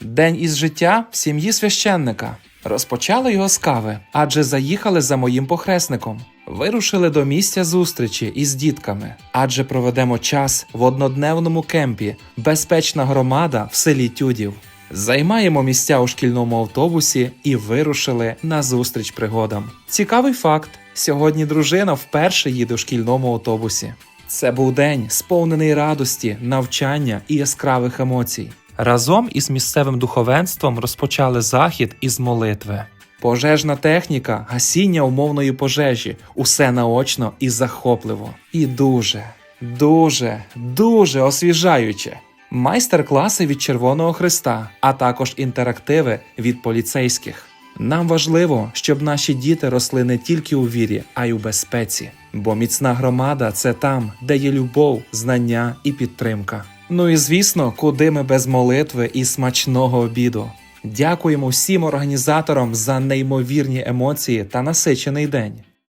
День із життя в сім'ї священника. Розпочали його з кави, адже заїхали за моїм похресником. Вирушили до місця зустрічі із дітками, адже проведемо час в однодневному кемпі Безпечна громада в селі Тюдів. Займаємо місця у шкільному автобусі і вирушили на зустріч пригодам. Цікавий факт: сьогодні дружина вперше їде у шкільному автобусі. Це був день, сповнений радості, навчання і яскравих емоцій. Разом із місцевим духовенством розпочали захід із молитви. Пожежна техніка, гасіння умовної пожежі, усе наочно і захопливо. І дуже, дуже, дуже освіжаюче. Майстер-класи від Червоного Христа, а також інтерактиви від поліцейських. Нам важливо, щоб наші діти росли не тільки у вірі, а й у безпеці. Бо міцна громада це там, де є любов, знання і підтримка. Ну і звісно, куди ми без молитви і смачного обіду. Дякуємо всім організаторам за неймовірні емоції та насичений день.